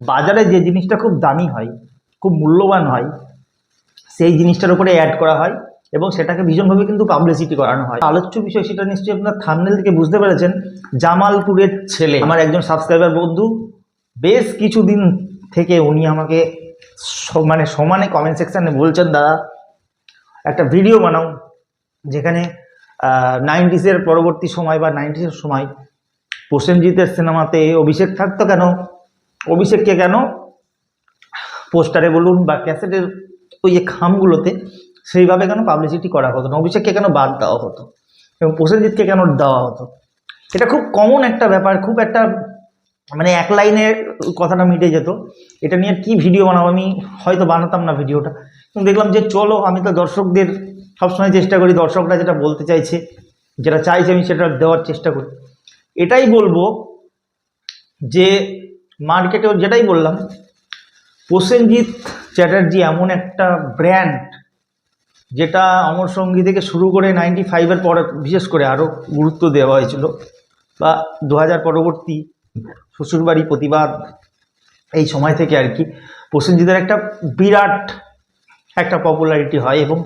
বাজারে যে জিনিসটা খুব দামি হয়, খুব মূল্যবান হয়, সেই জিনিসটার উপরে অ্যাড করা হয় এবং সেটাকে ভীষণভাবে কিন্তু পাবলিসিটি করানো হয়। আলোচ্য বিষয় সেটা নিশ্চয়ই আপনার থামনেল থেকে বুঝতে পেরেছেন, জামালপুরের ছেলে। আমার একজন সাবস্ক্রাইবার বন্ধু, বেশ কিছুদিন থেকে উনি আমাকে মানে সমানে কমেন্ট সেকশানে বলছেন, দাদা, একটা ভিডিও বানাও, যেখানে নাইনটিসের পরবর্তী সময় বা নাইনটিসের সময় প্রসেনজিতের সিনেমাতে অভিষেক থাকতো কেন? অভিষেককে কেন পোস্টারে বলুন বা ক্যাসেটের ওই যে খামগুলোতে সেইভাবে কেন পাবলিসিটি করা হতো না? অভিষেককে কেন বাদ দেওয়া হতো? এবং প্রসেনজিৎকে কেন দেওয়া হতো? এটা খুব কমন একটা ব্যাপার, খুব একটা মানে এক লাইনের কথাটা মিটে যেত। এটা নিয়ে কি ভিডিও বানাবো? আমি হয়তো বানাতাম না ভিডিওটা দেখলাম যে চলো, আমি তো দর্শকদের সবসময় চেষ্টা করি, দর্শকরা যেটা বলতে চাইছে, যেটা চাইছে আমি সেটা দেওয়ার চেষ্টা করি। এটাই বলব যে মার্কেটে যেটাই বললাম, প্রসেনজিৎ চ্যাটার্জি এমন একটা ব্র্যান্ড যেটা অমর সঙ্গী থেকে শুরু করে নাইনটি ফাইভের পরে, বিশেষ করে আরও গুরুত্ব দেওয়া হয়েছিল, বা দু হাজার পরবর্তী শ্বশুরবাড়ি প্রতিবাদ, এই সময় থেকে আর কি, প্রসেনজিতের একটা বিরাট একটা পপুলারিটি হয় এবং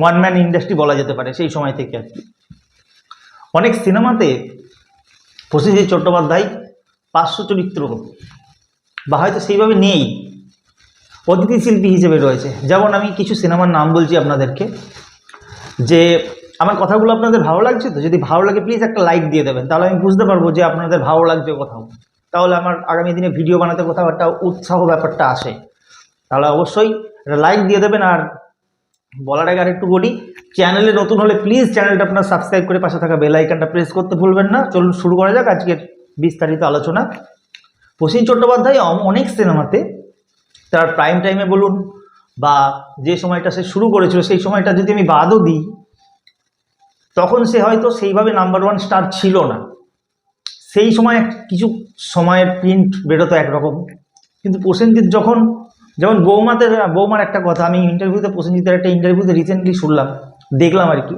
ওয়ান ম্যান ইন্ডাস্ট্রি বলা যেতে পারে সেই সময় থেকে আর কি। অনেক সিনেমাতে প্রসেনজিৎ চট্টোপাধ্যায় পার্শ্ব চরিত্র বা হয়তো সেইভাবে নেই। অতিথি শিল্পী হিসেবে রয়েছে। যেমন আমি কিছু সিনেমার নাম বলছি আপনাদেরকে, যে আমার কথাগুলো আপনাদের ভালো লাগছে তো? যদি ভালো লাগে প্লিজ একটা লাইক দিয়ে দেবেন। তাহলে আমি বুঝতে পারব যে আপনাদের ভালো লাগছে কোথাও। তাহলে আমার আগামী দিনে ভিডিও বানাতে কোথাও একটা উৎসাহ ব্যাপারটা আসে। তাহলে অবশ্যই লাইক দিয়ে দেবেন। আর বলার আগে আরেকটু বলি চ্যানেলে নতুন হলে প্লিজ চ্যানেলটা আপনার সাবস্ক্রাইব করে পাশে থাকা বেল আইকনটা প্রেস করতে ভুলবেন না। চলুন শুরু করা যাক আজকের বিস্তারিত আলোচনা। প্রসেন চট্টোপাধ্যায় অনেক সিনেমাতে তার প্রাইম টাইমে বলুন বা যে সময়টা সে শুরু করেছিল, সেই সময়টা যদি আমি বাদও দিই, তখন সে হয়তো সেইভাবে নাম্বার ওয়ান স্টার ছিল না। সেই সময় কিছু সময়ের প্রিন্ট বেরোতো একরকম। কিন্তু প্রসেনজিৎ যখন যেমন বৌমাতে, বৌমার একটা কথা, আমি ইন্টারভিউতে প্রসেনজিতের একটা ইন্টারভিউতে রিসেন্টলি শুনলাম, দেখলাম আর কি,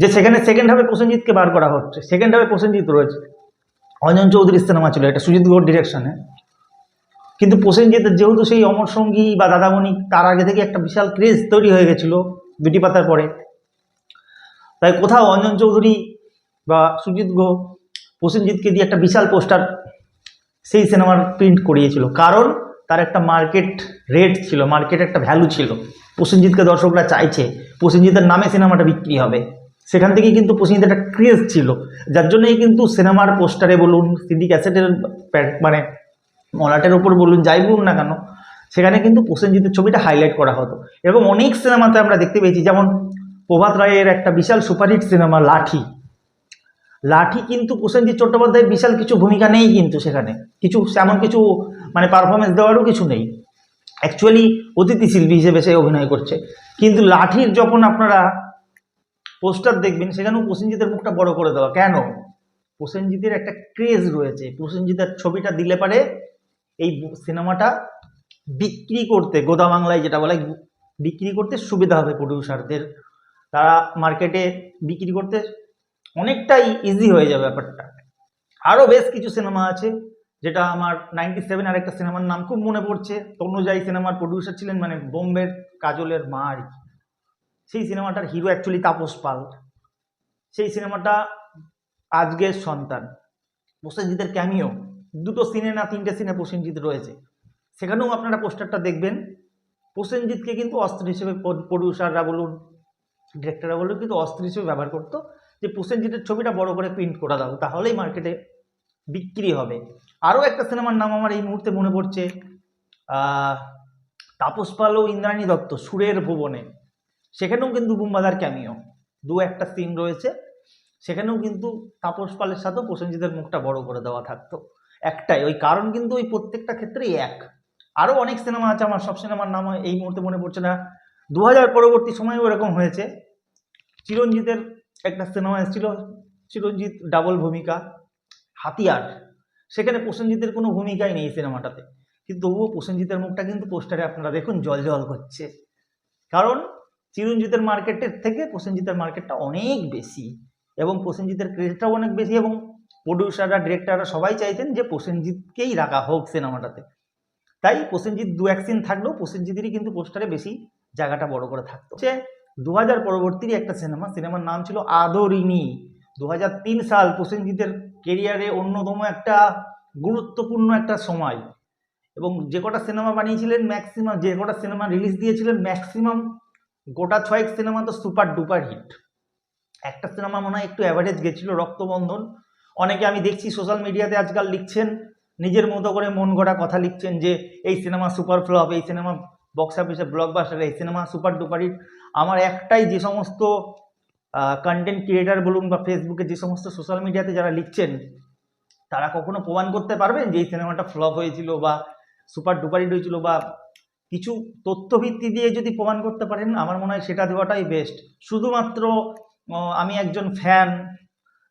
যে সেখানে সেকেন্ড হাফে প্রসেনজিৎকে বার করা হচ্ছে সেকেন্ড হাফে প্রসেনজিৎ রয়েছে। অঞ্জন চৌধুরীর সিনেমা ছিল, এটা সুজিত গৌর ডিরেকশনে কিন্তু প্রসেনজিতের যেহেতু সেই অমর সঙ্গী বা দাদামণি, তার আগে থেকে একটা বিশাল ক্রেজ তৈরি হয়ে গেছিল দুটি পাতার পরে। তাই কোথাও অঞ্জন চৌধুরী বা সুজিত গো প্রসেনজিৎকে দিয়ে একটা বিশাল পোস্টার সেই সিনেমার প্রিন্ট করিয়েছিল। কারণ তার একটা মার্কেট রেট ছিল মার্কেট একটা ভ্যালু ছিল। প্রসেনজিৎকে দর্শকরা চাইছে, প্রসেনজিতের নামে সিনেমাটা বিক্রি হবে। সেখান থেকেই কিন্তু প্রসেনজিৎ একটা ক্রেজ ছিল। যার জন্যই কিন্তু সিনেমার পোস্টারে বলুন সিডি ক্যাসেটের মানে মলাটের ওপর বলুন, যাই বলুন না কেন, সেখানে কিন্তু প্রসেনজিতের ছবিটা হাইলাইট করা হতো। এবং অনেক সিনেমাতে আমরা দেখতে পেয়েছি, যেমন প্রভাত রায়ের একটা বিশাল সুপারহিট সিনেমা, লাঠি। লাঠি কিন্তু প্রসেনজিৎ চট্টোপাধ্যায়ের বিশাল কিছু ভূমিকা নেই কিন্তু সেখানে। কিছু এমন কিছু মানে পারফরমেন্স দেওয়ারও কিছু নেই। অ্যাকচুয়ালি অতিথি শিল্পী হিসেবে সে অভিনয় করছে। কিন্তু লাঠির যখন আপনারা পোস্টার দেখবেন, সেখানেও প্রসেনজিতের মুখটা বড় করে দেওয়া। কেন? প্রসেনজিতের একটা ক্রেজ রয়েছে। প্রসেনজিতের ছবিটা দিলে পারে এই সিনেমাটা বিক্রি করতে গোদা বাংলায় যেটা বলে, বিক্রি করতে সুবিধা হবে প্রডিউসারদের তারা মার্কেটে বিক্রি করতে অনেকটাই ইজি হয়ে যাবে ব্যাপারটা। আরও বেশ কিছু সিনেমা আছে, যেটা আমার নাইনটি সেভেন আর একটা সিনেমার নাম খুব মনে পড়ছে। তনুজাই সিনেমার প্রডিউসার ছিলেন মানে বোম্বের কাজলের মা আর কি। সেই সিনেমাটার হিরো অ্যাকচুয়ালি তাপস পাল। সেই সিনেমাটা আজকের সন্তান। প্রসেনজিতের ক্যামিও দুটো সিনে না তিনটে সিনে প্রসেনজিৎ রয়েছে। সেখানেও আপনারা পোস্টারটা দেখবেন। প্রসেনজিৎকে কিন্তু অস্ত্র হিসেবে প্রডিউসাররা বলুন ডিরেক্টররা বলুন, কিন্তু অস্ত্র হিসেবে ব্যবহার করতো যে প্রসেনজিতের ছবিটা বড় করে প্রিন্ট করা দাও, তাহলেই মার্কেটে বিক্রি হবে। আরও একটা সিনেমার নাম আমার এই মুহূর্তে মনে পড়ছে তাপস পাল ও ইন্দ্রাণী দত্ত, সুরের ভুবনে। সেখানেও কিন্তু বুম্বাদার ক্যামিও দু একটা সিন রয়েছে। সেখানেও কিন্তু তাপস পালের সাথেও প্রসেনজিতের মুখটা বড় করে দেওয়া থাকতো। একটাই, ওই কারণ কিন্তু ওই প্রত্যেকটা ক্ষেত্রেই এক। আরও অনেক সিনেমা আছে, আমার সব সিনেমার নাম এই মুহূর্তে মনে পড়ছে না। দু হাজার পরবর্তী সময়েও এরকম হয়েছে। চিরঞ্জিতের একটা সিনেমা এসেছিল, চিরঞ্জিত ডাবল ভূমিকা, হাতিয়ার। সেখানে প্রসেনজিতের কোনো ভূমিকাই নেই সিনেমাটাতে কিন্তু তবুও প্রসেনজিতের মুখটা কিন্তু পোস্টারে আপনারা দেখুন জল জল করছে। কারণ চিরঞ্জিতের মার্কেটের থেকে প্রসেনজিতের মার্কেটটা অনেক বেশি এবং প্রসেনজিতের ক্রেজটাও অনেক বেশি এবং প্রডিউসাররা ডিরেক্টররা সবাই চাইতেন যে প্রসেনজিৎকেই রাখা হোক সিনেমাটাতে। তাই প্রসেনজিৎ দু এক সিন থাকলেও প্রসেনজিতেরই কিন্তু পোস্টারে বেশি জায়গাটা বড় করে থাকতো। হচ্ছে দু হাজার পরবর্তীরই একটা সিনেমা সিনেমার নাম ছিল আদরিনী দু হাজার তিন সাল প্রসেনজিতের কেরিয়ারে অন্যতম একটা গুরুত্বপূর্ণ একটা সময় এবং যে কটা সিনেমা বানিয়েছিলেন ম্যাক্সিমাম যে কটা সিনেমা রিলিজ দিয়েছিলেন ম্যাক্সিমাম গোটা ছয়েক সিনেমা তো সুপার ডুপার হিট। একটা সিনেমা মনে হয় একটু অ্যাভারেজ গেছিল, রক্তবন্ধন। অনেকে আমি দেখছি সোশ্যাল মিডিয়াতে আজকাল লিখছেন, নিজের মতো করে মন গড়া কথা লিখছেন যে, এই সিনেমা সুপার ফ্লপ এই সিনেমা বক্স অফিসে ব্লকবাস্টার এই সিনেমা সুপার ডুপার হিট আমার একটাই যে সমস্ত কন্টেন্ট ক্রিয়েটার বলুন বা ফেসবুকে যে সমস্ত সোশ্যাল মিডিয়াতে যারা লিখছেন, তারা কখনো প্রমাণ করতে পারবেন যে এই সিনেমাটা ফ্লপ হয়েছিল বা সুপার ডুপার হিট হয়েছিল বা কিছু তথ্যভিত্তি দিয়ে যদি প্রমাণ করতে পারেন, আমার মনে হয় সেটা দেওয়াটাই বেস্ট শুধুমাত্র আমি একজন ফ্যান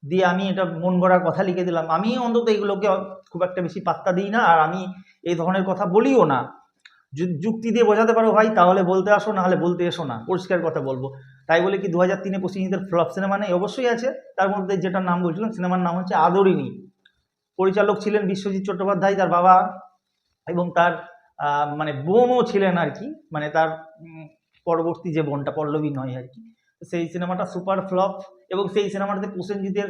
দিয়ে আমি এটা মন গড়ার কথা লিখে দিলাম। আমি অন্তত এগুলোকে খুব একটা বেশি পাত্তা দিই না, আর আমি এই ধরনের কথা বলিও না। যুক্তি দিয়ে বোঝাতে পারো ভাই, তাহলে বলতে আসো না হলে বলতে এসো না। পরিষ্কার কথা বলব। তাই বলে কি দু হাজার তিনে পশ্চিমীদের ফ্লপ সিনেমা নেই, অবশ্যই আছে। তার মধ্যে যেটার নাম বলছিলাম সিনেমার নাম হচ্ছে আদরিনী পরিচালক ছিলেন বিশ্বজিৎ চট্টোপাধ্যায়, তার বাবা এবং তার মানে বোনও ছিলেন আর কি মানে তার পরবর্তী যে বোনটা, পল্লবী নয় আর কি। সেই সিনেমাটা সুপার ফ্লপ এবং সেই সিনেমাটাতে প্রসেনজিতের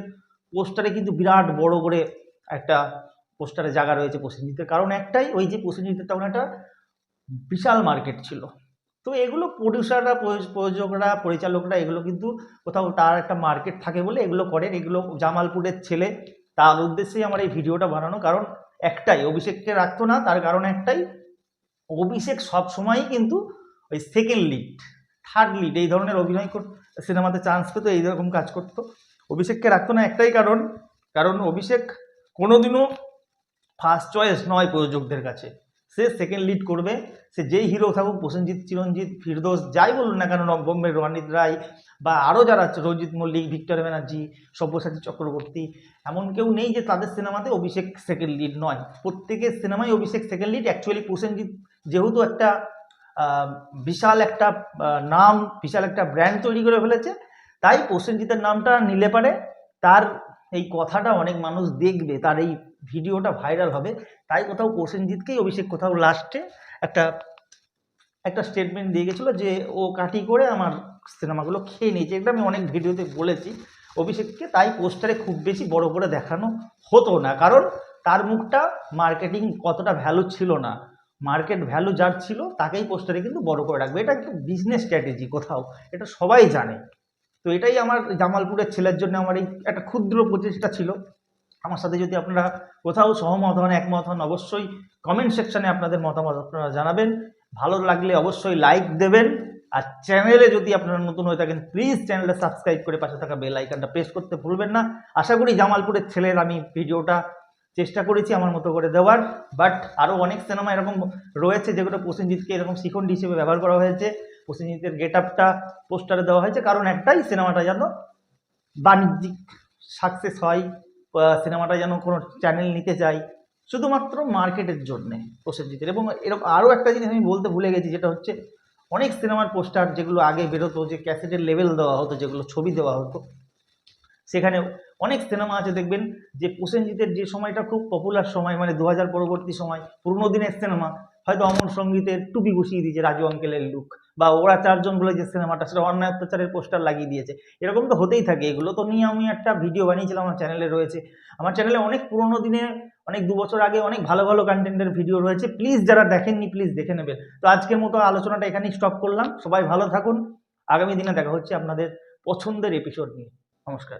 পোস্টারে কিন্তু বিরাট বড় করে একটা পোস্টারে জায়গা রয়েছে প্রসেনজিতের। কারণ একটাই, ওই যে প্রসেনজিতের তখন একটা বিশাল মার্কেট ছিল। তো এগুলো প্রডিউসাররা প্রযোজকরা, পরিচালকরা এগুলো কিন্তু কোথাও তার একটা মার্কেট থাকে বলে এগুলো করেন। এগুলো জামালপুরের ছেলে, তার উদ্দেশ্যেই আমার এই ভিডিওটা বানানো। কারণ একটাই, অভিষেককে রাখতো না, তার কারণ একটাই অভিষেক সব সময়ই কিন্তু ওই সেকেন্ড লিড থার্ড লিড এই ধরনের অভিনয় সিনেমাতে চান্স পেতো এইরকম কাজ করতো। অভিষেককে রাখতো না একটাই কারণ কারণ অভিষেক কোনোদিনও ফার্স্ট চয়েস নয় প্রযোজকদের কাছে। সে সেকেন্ড লিড করবে, সে যেই হিরো থাকুক, প্রসেনজিৎ চিরঞ্জিত ফিরদোস, যাই বলুন না কেন বোম্বে রণিত রায়, বা আরও যারা আছে রঞ্জিত মল্লিক, ভিক্টর ব্যানার্জি, সব্যসাচী চক্রবর্তী, এমন কেউ নেই যে তাদের সিনেমাতে অভিষেক সেকেন্ড লিড নয়। প্রত্যেকের সিনেমায় Abhishek second lead actually Prosenjit যেহেতু একটা বিশাল একটা নাম, বিশাল একটা ব্র্যান্ড তৈরি করে ফেলেছে, তাই প্রসেনজিতের নামটা নিলে পারে। তার এই কথাটা অনেক মানুষ দেখবে, তার এই ভিডিওটা ভাইরাল হবে। তাই কোথাও প্রসেনজিৎকেই অভিষেক, কোথাও লাস্টে একটা একটা স্টেটমেন্ট দিয়ে গেছিল যে, ও কাটি করে আমার সিনেমাগুলো খেয়ে নিয়েছে। এটা আমি অনেক ভিডিওতে বলেছি অভিষেককে, তাই পোস্টারে খুব বেশি বড় করে দেখানো হতো না। কারণ তার মুখটা মার্কেটিং কতটা ভ্যালু ছিল না। মার্কেট ভ্যালু যার ছিল, তাকেই পোস্টারে কিন্তু বড় করে রাখবে। এটা একটু বিজনেস স্ট্র্যাটেজি কোথাও, এটা সবাই জানে। তো এটাই আমার জামালপুরের ছেলের জন্য আমার এই একটা ক্ষুদ্র প্রচেষ্টা ছিল। আমার সাথে যদি আপনারা কোথাও সহমত হন, একমত হন, অবশ্যই কমেন্ট সেকশনে আপনাদের মতামত আপনারা জানাবেন। ভালো লাগলে অবশ্যই লাইক দেবেন। আর চ্যানেলে যদি আপনারা নতুন হয়ে থাকেন প্লিজ চ্যানেলটা সাবস্ক্রাইব করে পাশে থাকা বেল আইকনটা প্রেস করতে ভুলবেন না। আশা করি জামালপুরের ছেলের আমি ভিডিওটা চেষ্টা করেছি আমার মতো করে দেওয়ার বাট আরও অনেক সিনেমা এরকম রয়েছে যেগুলো প্রসেনজিৎকে এরকম শিখণ্ডী হিসেবে ব্যবহার করা হয়েছে। প্রসেনজিতের গেট আপটা পোস্টারে দেওয়া হয়েছে, কারণ একটাই সিনেমাটা যেন বাণিজ্যিক সাকসেস হয় সিনেমাটা যেন কোনো চ্যানেল নিতে চাই, শুধুমাত্র মার্কেটের জন্যে প্রসেনজিতের। এবং এরকম আরও একটা জিনিস আমি বলতে ভুলে গেছি, যেটা হচ্ছে অনেক সিনেমার পোস্টার যেগুলো আগে বেরোতো, যে ক্যাসেটের লেভেল দেওয়া হতো, যেগুলো ছবি দেওয়া হতো সেখানে অনেক সিনেমা আছে, দেখবেন যে প্রসেনজিতের যে সময়টা খুব পপুলার সময় মানে দু হাজার পরবর্তী সময়, পুরোনো দিনের সিনেমা হয়তো অমর সঙ্গীতের টুপি বসিয়ে দিয়েছে রাজু আঙ্কেলের লুক বা ওরা চারজন বলে যে সিনেমাটা সেটা অন্যায় অত্যাচারের পোস্টার লাগিয়ে দিয়েছে। এরকম তো হতেই থাকে। এগুলো তো নিয়ে আমি একটা ভিডিও বানিয়েছিলাম আমার চ্যানেলে রয়েছে। আমার চ্যানেলে অনেক পুরনো দিনে, অনেক দু বছর আগে অনেক ভালো ভালো কন্টেন্টের ভিডিও রয়েছে। প্লিজ যারা দেখেননি প্লিজ দেখে নেবেন। তো আজকের মতো আলোচনাটা এখানেই স্টপ করলাম। সবাই ভালো থাকুন। আগামী দিনে দেখা হচ্ছে আপনাদের পছন্দের এপিসোড নিয়ে। নমস্কার।